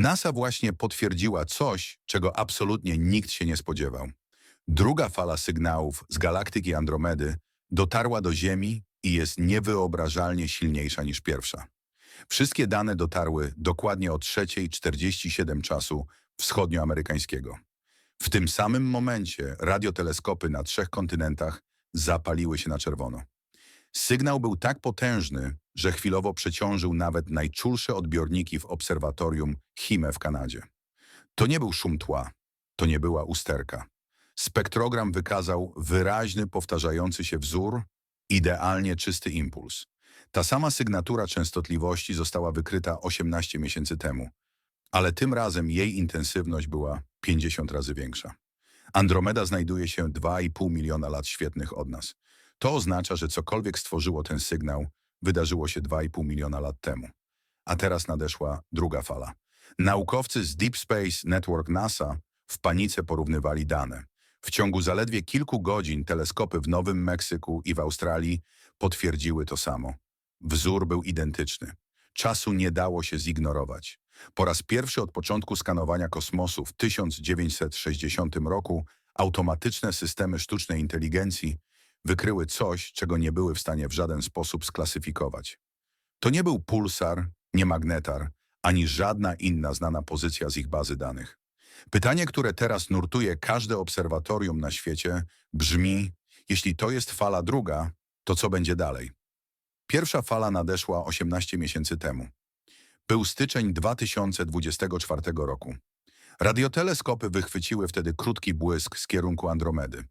NASA właśnie potwierdziła coś, czego absolutnie nikt się nie spodziewał. Druga fala sygnałów z galaktyki Andromedy dotarła do Ziemi i jest niewyobrażalnie silniejsza niż pierwsza. Wszystkie dane dotarły dokładnie o 3.47 czasu wschodnioamerykańskiego. W tym samym momencie radioteleskopy na trzech kontynentach zapaliły się na czerwono. Sygnał był tak potężny, że chwilowo przeciążył nawet najczulsze odbiorniki w obserwatorium Hime w Kanadzie. To nie był szum tła, to nie była usterka. Spektrogram wykazał wyraźny, powtarzający się wzór, idealnie czysty impuls. Ta sama sygnatura częstotliwości została wykryta 18 miesięcy temu, ale tym razem jej intensywność była 50 razy większa. Andromeda znajduje się 2,5 miliona lat świetnych od nas. To oznacza, że cokolwiek stworzyło ten sygnał, wydarzyło się 2,5 miliona lat temu. A teraz nadeszła druga fala. Naukowcy z Deep Space Network NASA w panice porównywali dane. W ciągu zaledwie kilku godzin teleskopy w Nowym Meksyku i w Australii potwierdziły to samo. Wzór był identyczny. Czasu nie dało się zignorować. Po raz pierwszy od początku skanowania kosmosu w 1960 roku automatyczne systemy sztucznej inteligencji wykryły coś, czego nie były w stanie w żaden sposób sklasyfikować. To nie był pulsar, nie magnetar, ani żadna inna znana pozycja z ich bazy danych. Pytanie, które teraz nurtuje każde obserwatorium na świecie, brzmi, jeśli to jest fala druga, to co będzie dalej? Pierwsza fala nadeszła 18 miesięcy temu. Był styczeń 2024 roku. Radioteleskopy wychwyciły wtedy krótki błysk z kierunku Andromedy.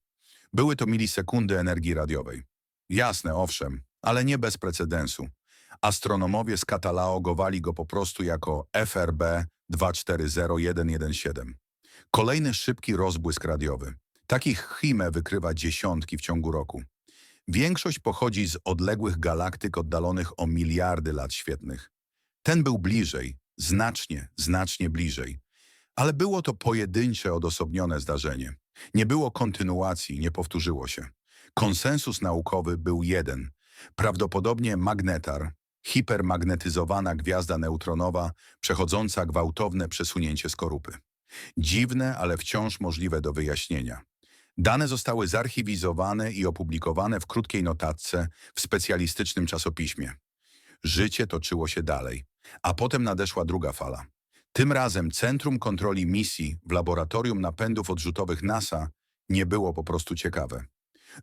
Były to milisekundy energii radiowej. Jasne, owszem, ale nie bez precedensu. Astronomowie skatalogowali go po prostu jako FRB 240117. Kolejny szybki rozbłysk radiowy. Takich chime wykrywa dziesiątki w ciągu roku. Większość pochodzi z odległych galaktyk oddalonych o miliardy lat świetnych. Ten był bliżej, znacznie, znacznie bliżej. Ale było to pojedyncze, odosobnione zdarzenie. Nie było kontynuacji, nie powtórzyło się. Konsensus naukowy był jeden. Prawdopodobnie magnetar, hipermagnetyzowana gwiazda neutronowa przechodząca gwałtowne przesunięcie skorupy. Dziwne, ale wciąż możliwe do wyjaśnienia. Dane zostały zarchiwizowane i opublikowane w krótkiej notatce w specjalistycznym czasopiśmie. Życie toczyło się dalej, a potem nadeszła druga fala. Tym razem Centrum Kontroli Misji w Laboratorium Napędów Odrzutowych NASA nie było po prostu ciekawe.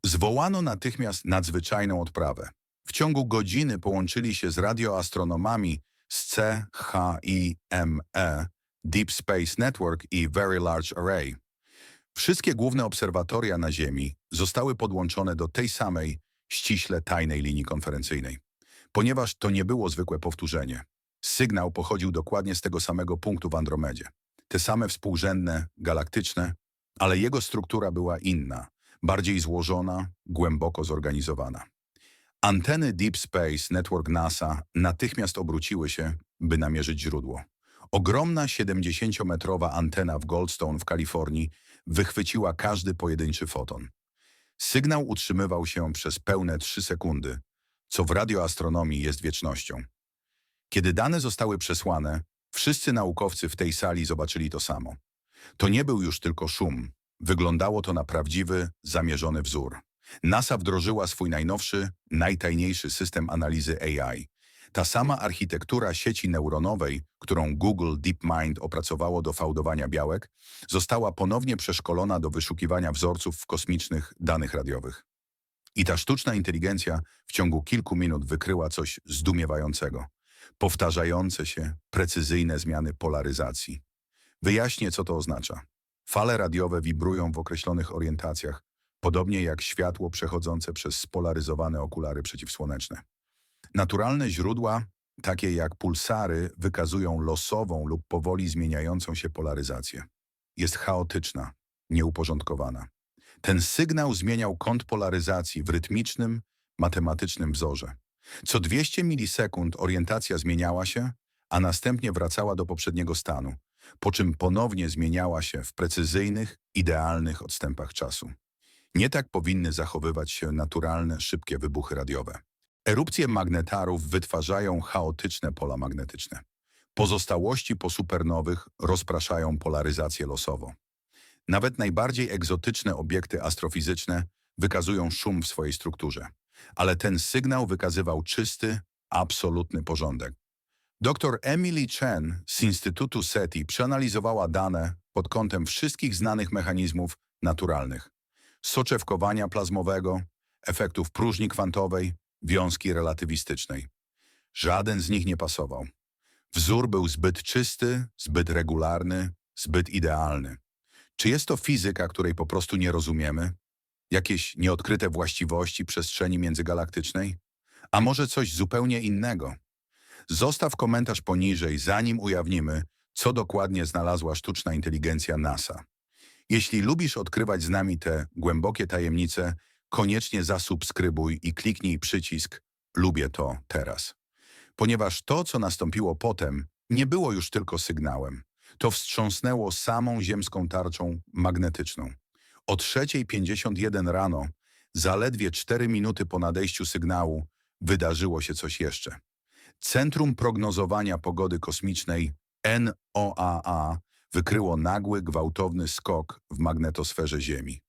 Zwołano natychmiast nadzwyczajną odprawę. W ciągu godziny połączyli się z radioastronomami z CHIME, Deep Space Network i Very Large Array. Wszystkie główne obserwatoria na Ziemi zostały podłączone do tej samej, ściśle tajnej linii konferencyjnej. Ponieważ to nie było zwykłe powtórzenie. Sygnał pochodził dokładnie z tego samego punktu w Andromedzie. Te same współrzędne, galaktyczne, ale jego struktura była inna, bardziej złożona, głęboko zorganizowana. Anteny Deep Space Network NASA natychmiast obróciły się, by namierzyć źródło. Ogromna 70-metrowa antena w Goldstone w Kalifornii wychwyciła każdy pojedynczy foton. Sygnał utrzymywał się przez pełne 3 sekundy, co w radioastronomii jest wiecznością. Kiedy dane zostały przesłane, wszyscy naukowcy w tej sali zobaczyli to samo. To nie był już tylko szum. Wyglądało to na prawdziwy, zamierzony wzór. NASA wdrożyła swój najnowszy, najtajniejszy system analizy AI. Ta sama architektura sieci neuronowej, którą Google DeepMind opracowało do fałdowania białek, została ponownie przeszkolona do wyszukiwania wzorców w kosmicznych danych radiowych. I ta sztuczna inteligencja w ciągu kilku minut wykryła coś zdumiewającego. Powtarzające się, precyzyjne zmiany polaryzacji. Wyjaśnię, co to oznacza. Fale radiowe wibrują w określonych orientacjach, podobnie jak światło przechodzące przez spolaryzowane okulary przeciwsłoneczne. Naturalne źródła, takie jak pulsary, wykazują losową lub powoli zmieniającą się polaryzację. Jest chaotyczna, nieuporządkowana. Ten sygnał zmieniał kąt polaryzacji w rytmicznym, matematycznym wzorze. Co 200 milisekund orientacja zmieniała się, a następnie wracała do poprzedniego stanu, po czym ponownie zmieniała się w precyzyjnych, idealnych odstępach czasu. Nie tak powinny zachowywać się naturalne, szybkie wybuchy radiowe. Erupcje magnetarów wytwarzają chaotyczne pola magnetyczne. Pozostałości po supernowych rozpraszają polaryzację losowo. Nawet najbardziej egzotyczne obiekty astrofizyczne wykazują szum w swojej strukturze. Ale ten sygnał wykazywał czysty, absolutny porządek. Dr Emily Chen z Instytutu SETI przeanalizowała dane pod kątem wszystkich znanych mechanizmów naturalnych. Soczewkowania plazmowego, efektów próżni kwantowej, wiązki relatywistycznej. Żaden z nich nie pasował. Wzór był zbyt czysty, zbyt regularny, zbyt idealny. Czy jest to fizyka, której po prostu nie rozumiemy? Jakieś nieodkryte właściwości przestrzeni międzygalaktycznej? A może coś zupełnie innego? Zostaw komentarz poniżej, zanim ujawnimy, co dokładnie znalazła sztuczna inteligencja NASA. Jeśli lubisz odkrywać z nami te głębokie tajemnice, koniecznie zasubskrybuj i kliknij przycisk Lubię to teraz. Ponieważ to, co nastąpiło potem, nie było już tylko sygnałem. To wstrząsnęło samą ziemską tarczą magnetyczną. O 3.51 rano, zaledwie 4 minuty po nadejściu sygnału, wydarzyło się coś jeszcze. Centrum Prognozowania Pogody Kosmicznej NOAA wykryło nagły, gwałtowny skok w magnetosferze Ziemi.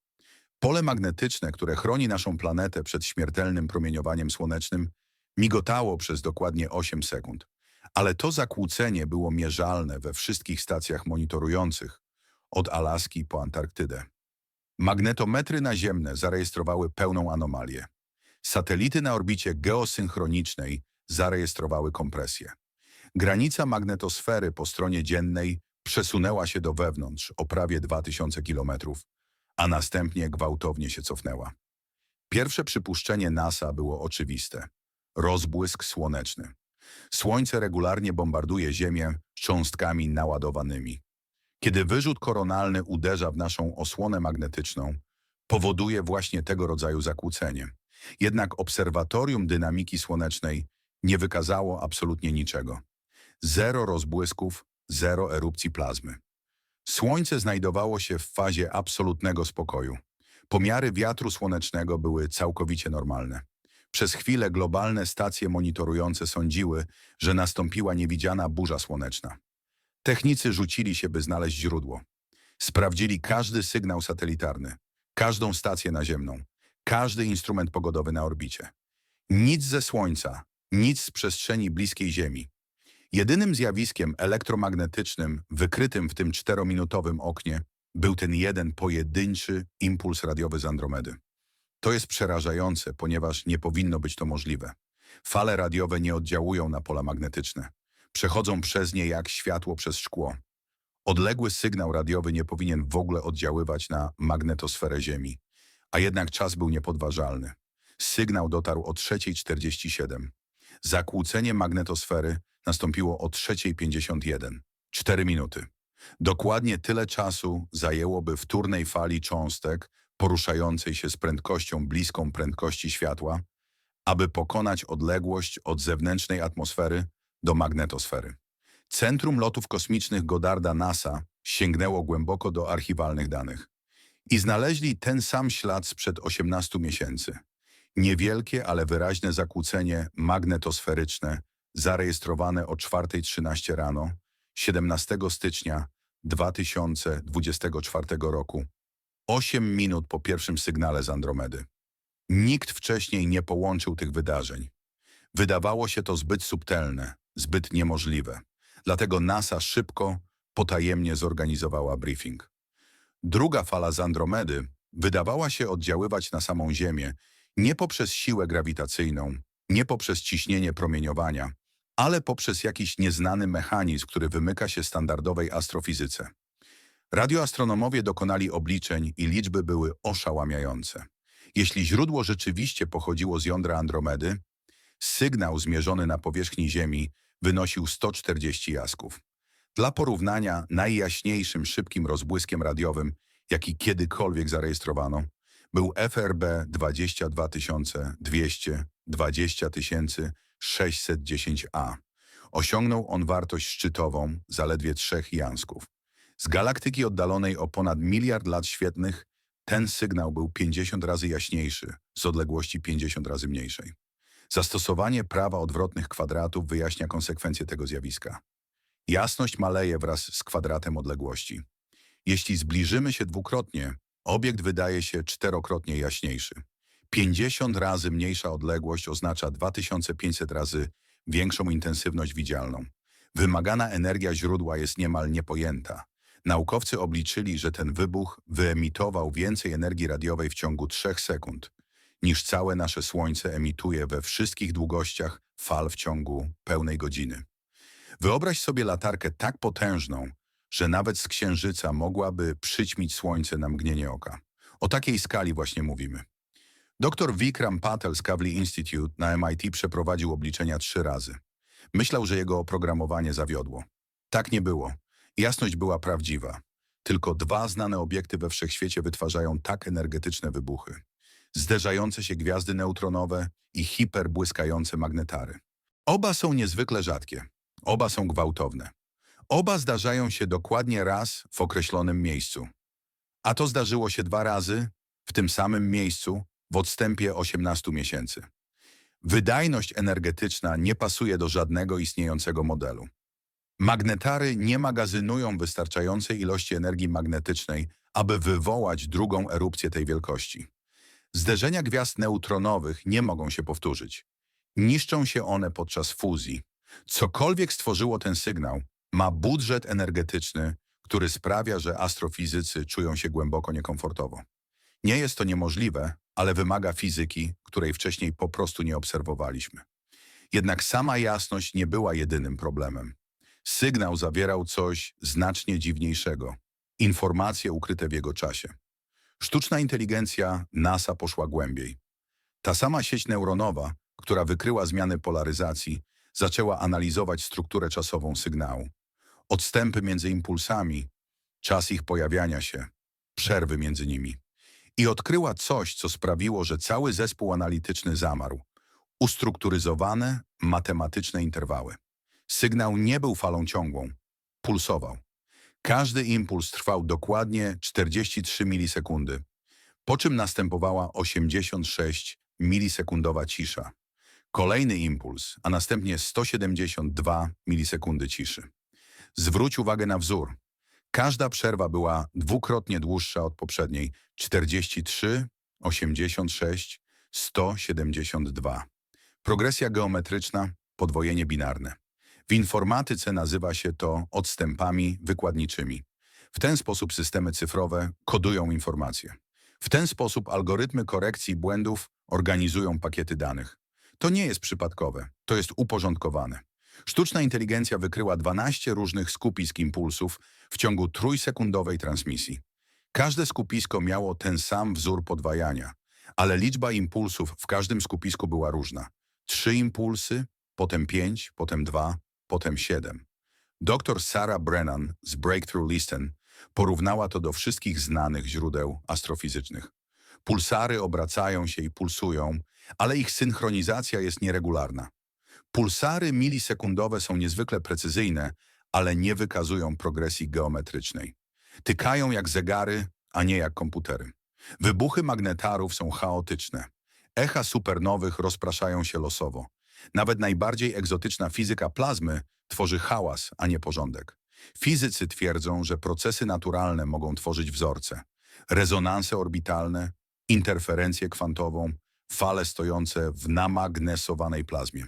Pole magnetyczne, które chroni naszą planetę przed śmiertelnym promieniowaniem słonecznym, migotało przez dokładnie 8 sekund. Ale to zakłócenie było mierzalne we wszystkich stacjach monitorujących, od Alaski po Antarktydę. Magnetometry naziemne zarejestrowały pełną anomalię. Satelity na orbicie geosynchronicznej zarejestrowały kompresję. Granica magnetosfery po stronie dziennej przesunęła się do wewnątrz o prawie 2000 km, a następnie gwałtownie się cofnęła. Pierwsze przypuszczenie NASA było oczywiste. Rozbłysk słoneczny. Słońce regularnie bombarduje Ziemię cząstkami naładowanymi. Kiedy wyrzut koronalny uderza w naszą osłonę magnetyczną, powoduje właśnie tego rodzaju zakłócenie. Jednak obserwatorium dynamiki słonecznej nie wykazało absolutnie niczego. Zero rozbłysków, zero erupcji plazmy. Słońce znajdowało się w fazie absolutnego spokoju. Pomiary wiatru słonecznego były całkowicie normalne. Przez chwilę globalne stacje monitorujące sądziły, że nastąpiła niewidziana burza słoneczna. Technicy rzucili się, by znaleźć źródło. Sprawdzili każdy sygnał satelitarny, każdą stację naziemną, każdy instrument pogodowy na orbicie. Nic ze Słońca, nic z przestrzeni bliskiej Ziemi. Jedynym zjawiskiem elektromagnetycznym wykrytym w tym czterominutowym oknie był ten jeden pojedynczy impuls radiowy z Andromedy. To jest przerażające, ponieważ nie powinno być to możliwe. Fale radiowe nie oddziałują na pola magnetyczne. Przechodzą przez nie jak światło przez szkło. Odległy sygnał radiowy nie powinien w ogóle oddziaływać na magnetosferę Ziemi, a jednak czas był niepodważalny. Sygnał dotarł o 3.47. Zakłócenie magnetosfery nastąpiło o 3.51. 4 minuty. Dokładnie tyle czasu zajęłoby wtórnej fali cząstek poruszającej się z prędkością bliską prędkości światła, aby pokonać odległość od zewnętrznej atmosfery do magnetosfery. Centrum Lotów Kosmicznych Godarda NASA sięgnęło głęboko do archiwalnych danych i znaleźli ten sam ślad sprzed 18 miesięcy. Niewielkie, ale wyraźne zakłócenie magnetosferyczne zarejestrowane o 4.13 rano 17 stycznia 2024 roku, 8 minut po pierwszym sygnale z Andromedy. Nikt wcześniej nie połączył tych wydarzeń. Wydawało się to zbyt subtelne, zbyt niemożliwe. Dlatego NASA szybko, potajemnie zorganizowała briefing. Druga fala z Andromedy wydawała się oddziaływać na samą Ziemię nie poprzez siłę grawitacyjną, nie poprzez ciśnienie promieniowania, ale poprzez jakiś nieznany mechanizm, który wymyka się standardowej astrofizyce. Radioastronomowie dokonali obliczeń i liczby były oszałamiające. Jeśli źródło rzeczywiście pochodziło z jądra Andromedy, sygnał zmierzony na powierzchni Ziemi wynosił 140 jasków. Dla porównania najjaśniejszym szybkim rozbłyskiem radiowym, jaki kiedykolwiek zarejestrowano, był FRB 22 200 20 610A. Osiągnął on wartość szczytową zaledwie trzech jansków. Z galaktyki oddalonej o ponad miliard lat świetnych ten sygnał był 50 razy jaśniejszy, z odległości 50 razy mniejszej. Zastosowanie prawa odwrotnych kwadratów wyjaśnia konsekwencje tego zjawiska. Jasność maleje wraz z kwadratem odległości. Jeśli zbliżymy się dwukrotnie, obiekt wydaje się czterokrotnie jaśniejszy. 50 razy mniejsza odległość oznacza 2500 razy większą intensywność widzialną. Wymagana energia źródła jest niemal niepojęta. Naukowcy obliczyli, że ten wybuch wyemitował więcej energii radiowej w ciągu 3 sekund, niż całe nasze Słońce emituje we wszystkich długościach fal w ciągu pełnej godziny. Wyobraź sobie latarkę tak potężną, że nawet z Księżyca mogłaby przyćmić Słońce na mgnienie oka. O takiej skali właśnie mówimy. Dr Vikram Patel z Kavli Institute na MIT przeprowadził obliczenia trzy razy. Myślał, że jego oprogramowanie zawiodło. Tak nie było. Jasność była prawdziwa. Tylko dwa znane obiekty we wszechświecie wytwarzają tak energetyczne wybuchy. Zderzające się gwiazdy neutronowe i hiperbłyskające magnetary. Oba są niezwykle rzadkie. Oba są gwałtowne. Oba zdarzają się dokładnie raz w określonym miejscu. A to zdarzyło się dwa razy w tym samym miejscu w odstępie 18 miesięcy. Wydajność energetyczna nie pasuje do żadnego istniejącego modelu. Magnetary nie magazynują wystarczającej ilości energii magnetycznej, aby wywołać drugą erupcję tej wielkości. Zderzenia gwiazd neutronowych nie mogą się powtórzyć. Niszczą się one podczas fuzji. Cokolwiek stworzyło ten sygnał, ma budżet energetyczny, który sprawia, że astrofizycy czują się głęboko niekomfortowo. Nie jest to niemożliwe, ale wymaga fizyki, której wcześniej po prostu nie obserwowaliśmy. Jednak sama jasność nie była jedynym problemem. Sygnał zawierał coś znacznie dziwniejszego. Informacje ukryte w jego czasie. Sztuczna inteligencja NASA poszła głębiej. Ta sama sieć neuronowa, która wykryła zmiany polaryzacji, zaczęła analizować strukturę czasową sygnału. Odstępy między impulsami, czas ich pojawiania się, przerwy między nimi. I odkryła coś, co sprawiło, że cały zespół analityczny zamarł. Ustrukturyzowane, matematyczne interwały. Sygnał nie był falą ciągłą, pulsował. Każdy impuls trwał dokładnie 43 milisekundy, po czym następowała 86 milisekundowa cisza. Kolejny impuls, a następnie 172 milisekundy ciszy. Zwróć uwagę na wzór. Każda przerwa była dwukrotnie dłuższa od poprzedniej 43, 86, 172. Progresja geometryczna, podwojenie binarne. W informatyce nazywa się to odstępami wykładniczymi. W ten sposób systemy cyfrowe kodują informacje. W ten sposób algorytmy korekcji błędów organizują pakiety danych. To nie jest przypadkowe, to jest uporządkowane. Sztuczna inteligencja wykryła 12 różnych skupisk impulsów w ciągu trójsekundowej transmisji. Każde skupisko miało ten sam wzór podwajania, ale liczba impulsów w każdym skupisku była różna. Trzy impulsy, potem pięć, potem dwa, potem siedem. Dr Sarah Brennan z Breakthrough Listen porównała to do wszystkich znanych źródeł astrofizycznych. Pulsary obracają się i pulsują, ale ich synchronizacja jest nieregularna. Pulsary milisekundowe są niezwykle precyzyjne, ale nie wykazują progresji geometrycznej. Tykają jak zegary, a nie jak komputery. Wybuchy magnetarów są chaotyczne. Echa supernowych rozpraszają się losowo. Nawet najbardziej egzotyczna fizyka plazmy tworzy hałas, a nie porządek. Fizycy twierdzą, że procesy naturalne mogą tworzyć wzorce. Rezonanse orbitalne, interferencję kwantową, fale stojące w namagnesowanej plazmie.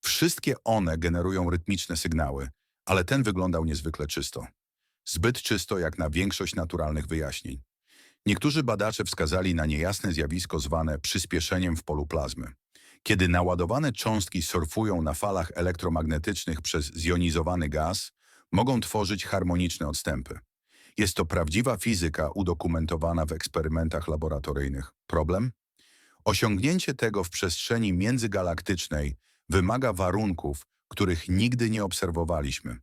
Wszystkie one generują rytmiczne sygnały, ale ten wyglądał niezwykle czysto. Zbyt czysto jak na większość naturalnych wyjaśnień. Niektórzy badacze wskazali na niejasne zjawisko zwane przyspieszeniem w polu plazmy. Kiedy naładowane cząstki surfują na falach elektromagnetycznych przez zjonizowany gaz, mogą tworzyć harmoniczne odstępy. Jest to prawdziwa fizyka udokumentowana w eksperymentach laboratoryjnych. Problem? Osiągnięcie tego w przestrzeni międzygalaktycznej wymaga warunków, których nigdy nie obserwowaliśmy.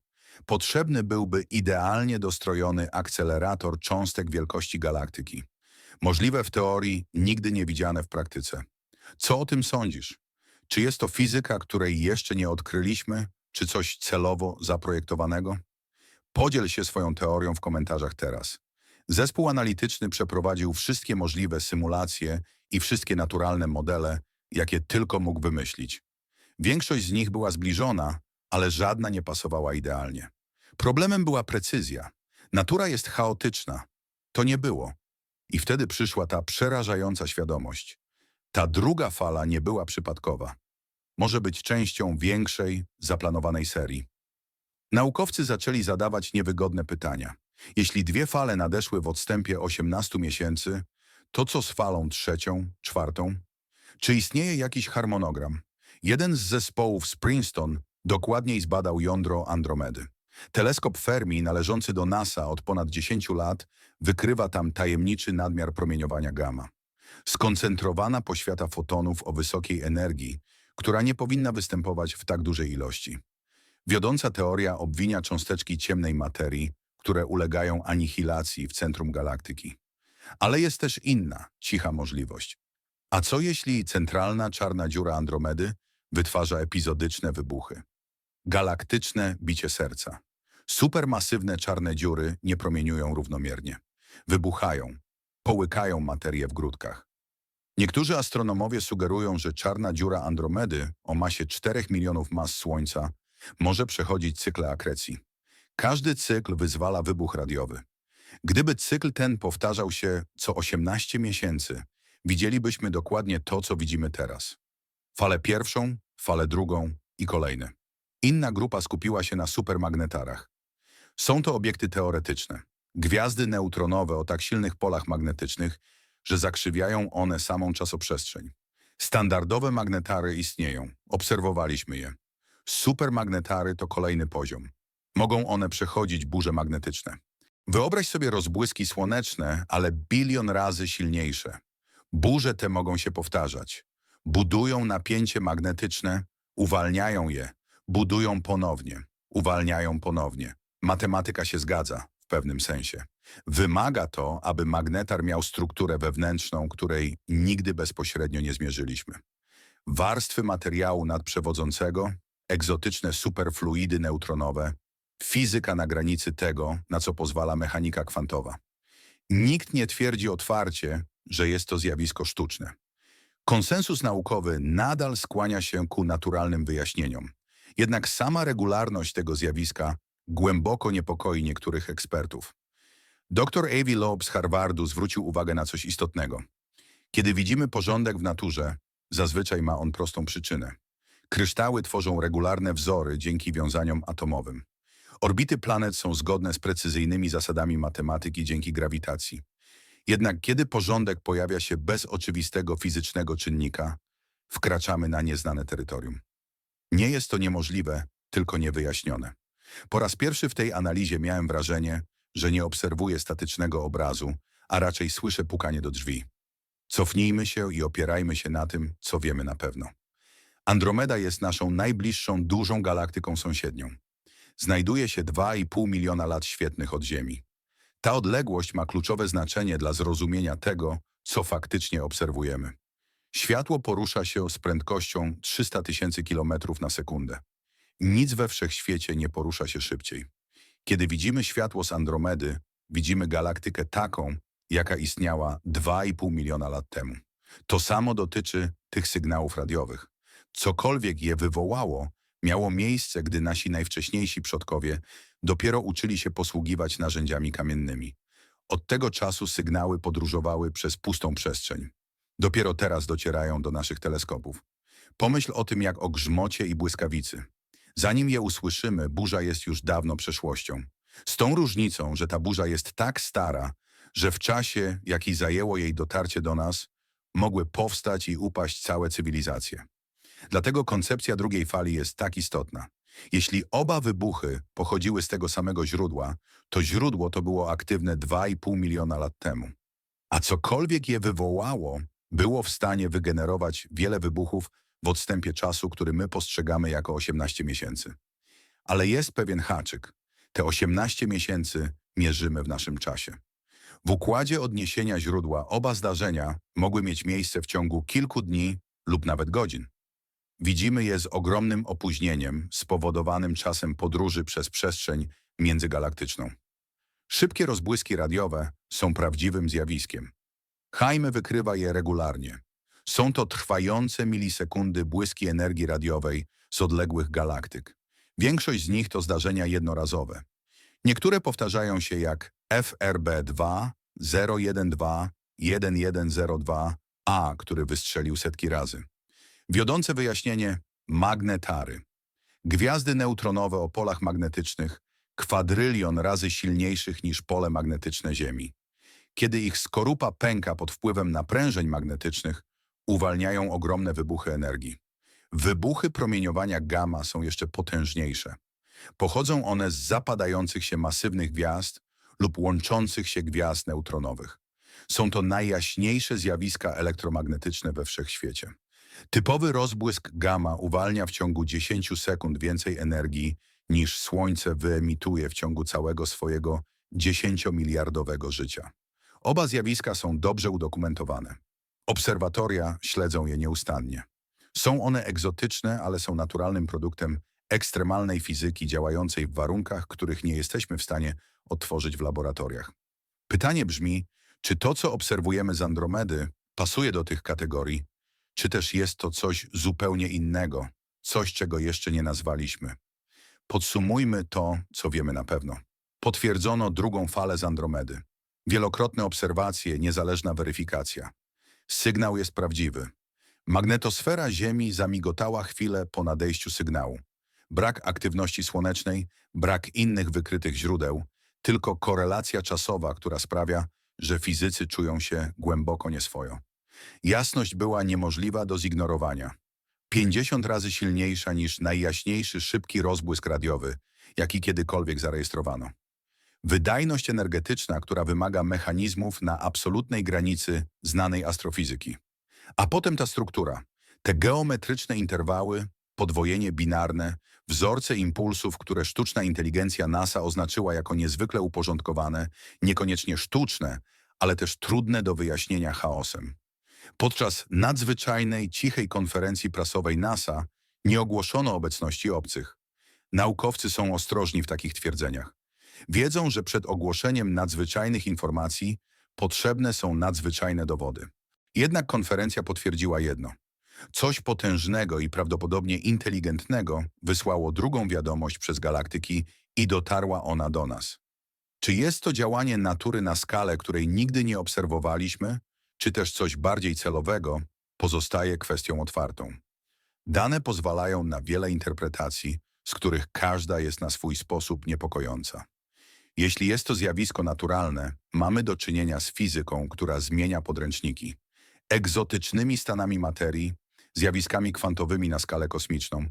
Potrzebny byłby idealnie dostrojony akcelerator cząstek wielkości galaktyki. Możliwe w teorii, nigdy nie widziane w praktyce. Co o tym sądzisz? Czy jest to fizyka, której jeszcze nie odkryliśmy, czy coś celowo zaprojektowanego? Podziel się swoją teorią w komentarzach teraz. Zespół analityczny przeprowadził wszystkie możliwe symulacje i wszystkie naturalne modele, jakie tylko mógł wymyślić. Większość z nich była zbliżona, ale żadna nie pasowała idealnie. Problemem była precyzja. Natura jest chaotyczna. To nie było. I wtedy przyszła ta przerażająca świadomość. Ta druga fala nie była przypadkowa. Może być częścią większej, zaplanowanej serii. Naukowcy zaczęli zadawać niewygodne pytania. Jeśli dwie fale nadeszły w odstępie 18 miesięcy, to co z falą trzecią, czwartą? Czy istnieje jakiś harmonogram? Jeden z zespołów z Princeton dokładniej zbadał jądro Andromedy. Teleskop Fermi, należący do NASA od ponad 10 lat, wykrywa tam tajemniczy nadmiar promieniowania gamma. Skoncentrowana poświata fotonów o wysokiej energii, która nie powinna występować w tak dużej ilości. Wiodąca teoria obwinia cząsteczki ciemnej materii, które ulegają anihilacji w centrum galaktyki. Ale jest też inna, cicha możliwość. A co jeśli centralna czarna dziura Andromedy wytwarza epizodyczne wybuchy? Galaktyczne bicie serca. Supermasywne czarne dziury nie promieniują równomiernie. Wybuchają, połykają materię w grudkach. Niektórzy astronomowie sugerują, że czarna dziura Andromedy o masie 4 milionów mas Słońca może przechodzić cykle akrecji. Każdy cykl wyzwala wybuch radiowy. Gdyby cykl ten powtarzał się co 18 miesięcy, widzielibyśmy dokładnie to, co widzimy teraz. Falę pierwszą, falę drugą i kolejne. Inna grupa skupiła się na supermagnetarach. Są to obiekty teoretyczne. Gwiazdy neutronowe o tak silnych polach magnetycznych, że zakrzywiają one samą czasoprzestrzeń. Standardowe magnetary istnieją. Obserwowaliśmy je. Supermagnetary to kolejny poziom. Mogą one przechodzić burze magnetyczne. Wyobraź sobie rozbłyski słoneczne, ale bilion razy silniejsze. Burze te mogą się powtarzać. Budują napięcie magnetyczne, uwalniają je, budują ponownie, uwalniają ponownie. Matematyka się zgadza w pewnym sensie. Wymaga to, aby magnetar miał strukturę wewnętrzną, której nigdy bezpośrednio nie zmierzyliśmy. Warstwy materiału nadprzewodzącego, egzotyczne superfluidy neutronowe, fizyka na granicy tego, na co pozwala mechanika kwantowa. Nikt nie twierdzi otwarcie, że jest to zjawisko sztuczne. Konsensus naukowy nadal skłania się ku naturalnym wyjaśnieniom. Jednak sama regularność tego zjawiska głęboko niepokoi niektórych ekspertów. Dr Avi Loeb z Harvardu zwrócił uwagę na coś istotnego. Kiedy widzimy porządek w naturze, zazwyczaj ma on prostą przyczynę. Kryształy tworzą regularne wzory dzięki wiązaniom atomowym. Orbity planet są zgodne z precyzyjnymi zasadami matematyki dzięki grawitacji. Jednak kiedy porządek pojawia się bez oczywistego fizycznego czynnika, wkraczamy na nieznane terytorium. Nie jest to niemożliwe, tylko niewyjaśnione. Po raz pierwszy w tej analizie miałem wrażenie, że nie obserwuję statycznego obrazu, a raczej słyszę pukanie do drzwi. Cofnijmy się i opierajmy się na tym, co wiemy na pewno. Andromeda jest naszą najbliższą dużą galaktyką sąsiednią. Znajduje się 2,5 miliona lat świetnych od Ziemi. Ta odległość ma kluczowe znaczenie dla zrozumienia tego, co faktycznie obserwujemy. Światło porusza się z prędkością 300 tysięcy kilometrów na sekundę. Nic we wszechświecie nie porusza się szybciej. Kiedy widzimy światło z Andromedy, widzimy galaktykę taką, jaka istniała 2,5 miliona lat temu. To samo dotyczy tych sygnałów radiowych. Cokolwiek je wywołało, miało miejsce, gdy nasi najwcześniejsi przodkowie dopiero uczyli się posługiwać narzędziami kamiennymi. Od tego czasu sygnały podróżowały przez pustą przestrzeń. Dopiero teraz docierają do naszych teleskopów. Pomyśl o tym jak o grzmocie i błyskawicy. Zanim je usłyszymy, burza jest już dawno przeszłością. Z tą różnicą, że ta burza jest tak stara, że w czasie, jaki zajęło jej dotarcie do nas, mogły powstać i upaść całe cywilizacje. Dlatego koncepcja drugiej fali jest tak istotna. Jeśli oba wybuchy pochodziły z tego samego źródła, to źródło to było aktywne 2,5 miliona lat temu. A cokolwiek je wywołało, było w stanie wygenerować wiele wybuchów w odstępie czasu, który my postrzegamy jako 18 miesięcy. Ale jest pewien haczyk. Te 18 miesięcy mierzymy w naszym czasie. W układzie odniesienia źródła oba zdarzenia mogły mieć miejsce w ciągu kilku dni lub nawet godzin. Widzimy je z ogromnym opóźnieniem spowodowanym czasem podróży przez przestrzeń międzygalaktyczną. Szybkie rozbłyski radiowe są prawdziwym zjawiskiem. Jaime wykrywa je regularnie. Są to trwające milisekundy błyski energii radiowej z odległych galaktyk. Większość z nich to zdarzenia jednorazowe. Niektóre powtarzają się jak FRB2, 012, 1102A, który wystrzelił setki razy. Wiodące wyjaśnienie magnetary. Gwiazdy neutronowe o polach magnetycznych kwadrylion razy silniejszych niż pole magnetyczne Ziemi. Kiedy ich skorupa pęka pod wpływem naprężeń magnetycznych, uwalniają ogromne wybuchy energii. Wybuchy promieniowania gamma są jeszcze potężniejsze. Pochodzą one z zapadających się masywnych gwiazd lub łączących się gwiazd neutronowych. Są to najjaśniejsze zjawiska elektromagnetyczne we wszechświecie. Typowy rozbłysk gamma uwalnia w ciągu 10 sekund więcej energii niż Słońce wyemituje w ciągu całego swojego 10-miliardowego życia. Oba zjawiska są dobrze udokumentowane. Obserwatoria śledzą je nieustannie. Są one egzotyczne, ale są naturalnym produktem ekstremalnej fizyki działającej w warunkach, których nie jesteśmy w stanie odtworzyć w laboratoriach. Pytanie brzmi, czy to, co obserwujemy z Andromedy, pasuje do tych kategorii, czy też jest to coś zupełnie innego, coś, czego jeszcze nie nazwaliśmy. Podsumujmy to, co wiemy na pewno. Potwierdzono drugą falę z Andromedy. Wielokrotne obserwacje, niezależna weryfikacja. Sygnał jest prawdziwy. Magnetosfera Ziemi zamigotała chwilę po nadejściu sygnału. Brak aktywności słonecznej, brak innych wykrytych źródeł, tylko korelacja czasowa, która sprawia, że fizycy czują się głęboko nieswojo. Jasność była niemożliwa do zignorowania. 50 razy silniejsza niż najjaśniejszy szybki rozbłysk radiowy, jaki kiedykolwiek zarejestrowano. Wydajność energetyczna, która wymaga mechanizmów na absolutnej granicy znanej astrofizyki. A potem ta struktura, te geometryczne interwały, podwojenie binarne, wzorce impulsów, które sztuczna inteligencja NASA oznaczyła jako niezwykle uporządkowane, niekoniecznie sztuczne, ale też trudne do wyjaśnienia chaosem. Podczas nadzwyczajnej, cichej konferencji prasowej NASA nie ogłoszono obecności obcych. Naukowcy są ostrożni w takich twierdzeniach. Wiedzą, że przed ogłoszeniem nadzwyczajnych informacji potrzebne są nadzwyczajne dowody. Jednak konferencja potwierdziła jedno. Coś potężnego i prawdopodobnie inteligentnego wysłało drugą wiadomość przez galaktyki i dotarła ona do nas. Czy jest to działanie natury na skalę, której nigdy nie obserwowaliśmy, czy też coś bardziej celowego, pozostaje kwestią otwartą. Dane pozwalają na wiele interpretacji, z których każda jest na swój sposób niepokojąca. Jeśli jest to zjawisko naturalne, mamy do czynienia z fizyką, która zmienia podręczniki, egzotycznymi stanami materii, zjawiskami kwantowymi na skalę kosmiczną,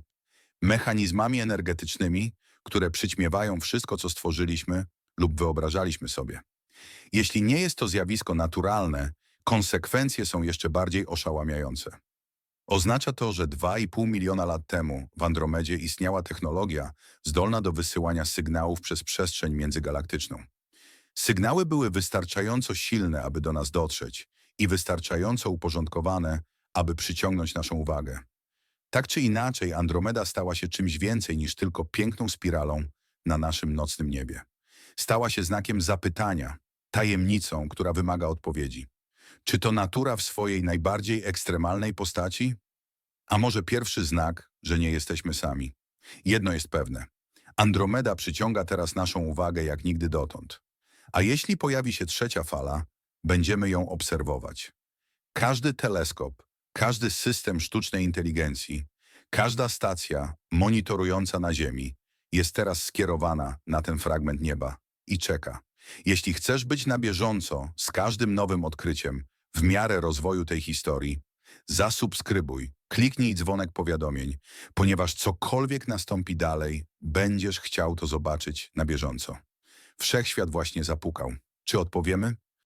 mechanizmami energetycznymi, które przyćmiewają wszystko, co stworzyliśmy lub wyobrażaliśmy sobie. Jeśli nie jest to zjawisko naturalne, konsekwencje są jeszcze bardziej oszałamiające. Oznacza to, że 2,5 miliona lat temu w Andromedzie istniała technologia zdolna do wysyłania sygnałów przez przestrzeń międzygalaktyczną. Sygnały były wystarczająco silne, aby do nas dotrzeć i wystarczająco uporządkowane, aby przyciągnąć naszą uwagę. Tak czy inaczej, Andromeda stała się czymś więcej niż tylko piękną spiralą na naszym nocnym niebie. Stała się znakiem zapytania, tajemnicą, która wymaga odpowiedzi. Czy to natura w swojej najbardziej ekstremalnej postaci? A może pierwszy znak, że nie jesteśmy sami? Jedno jest pewne. Andromeda przyciąga teraz naszą uwagę jak nigdy dotąd. A jeśli pojawi się trzecia fala, będziemy ją obserwować. Każdy teleskop, każdy system sztucznej inteligencji, każda stacja monitorująca na Ziemi jest teraz skierowana na ten fragment nieba i czeka. Jeśli chcesz być na bieżąco z każdym nowym odkryciem w miarę rozwoju tej historii, zasubskrybuj, kliknij dzwonek powiadomień, ponieważ cokolwiek nastąpi dalej, będziesz chciał to zobaczyć na bieżąco. Wszechświat właśnie zapukał. Czy odpowiemy?